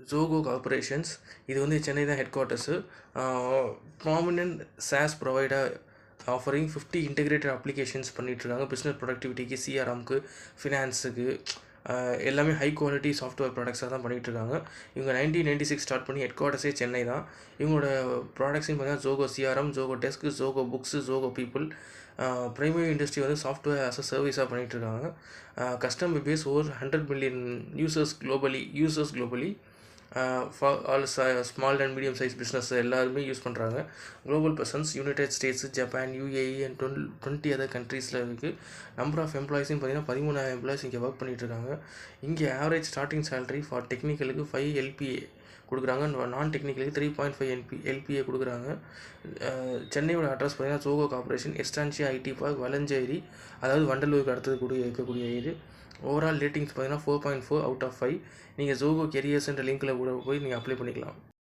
Joko corporations இது வந்து சென்னை தான் headquarters prominent SaaS provider offering fifty integrated applications பண்ணிகிட்ருக்காங்க பிஸ்னஸ் ப்ரொடக்டிவிட்டிக்கு சிஆர்எம்க்கு ஃபினான்ஸுக்கு எல்லாமே ஹை குவாலிட்டி சாஃப்ட்வேர் ப்ராடக்ட்ஸாக தான் பண்ணிகிட்ருக்காங்க இவங்க நைன்டீன் நைன்டி சிக்ஸ் ஸ்டார்ட் பண்ணி ஹெட் குவார்ட்டர்ஸே சென்னை தான். இவங்களோட ப்ராடக்ட்ஸையும் பார்த்தீங்கன்னா Zoho CRM Zoho desk Zoho books Zoho people primary industry வந்து சாஃப்ட்வேர் ஆஸ் அ சர்வீஸாக பண்ணிகிட்ருக்காங்க customer base over hundred million users globally users globally for all small and medium size business எல்லாருமே யூஸ் பண்ணுறாங்க global persons United States Japan UAE and twelve twenty other கண்ட்ரீஸில் இருக்குது number of எம்ப்ளாயிஸும் பார்த்தீங்கன்னா பதிமூணாயிரம் employees இங்கே work பண்ணிகிட்ருக்காங்க இங்கே average starting salary for டெக்னிக்கலுக்கு ஃபைவ் எல்பிஏ கொடுக்குறாங்க. நான் டெக்னிக்கலுக்கு த்ரீ பாயிண்ட் ஃபைவ் என்பி எல்பிஏ கொடுக்குறாங்க. சென்னையோட அட்ரஸ் பார்த்தீங்கன்னா Zoho corporation Estancia IT park Vallancheri அதாவது வண்டலூருக்கு அடுத்தது கூடிய இருக்கக்கூடிய இது ஓவரால் ரேட்டிங்ஸ் பார்த்தீங்கன்னா four point four out of five நீங்கள் ஜோகோ கெரியர்ஸ்ன்ற லிங்க்கில் கூட போய் நீங்கள் அப்ளை பண்ணிக்கலாம்.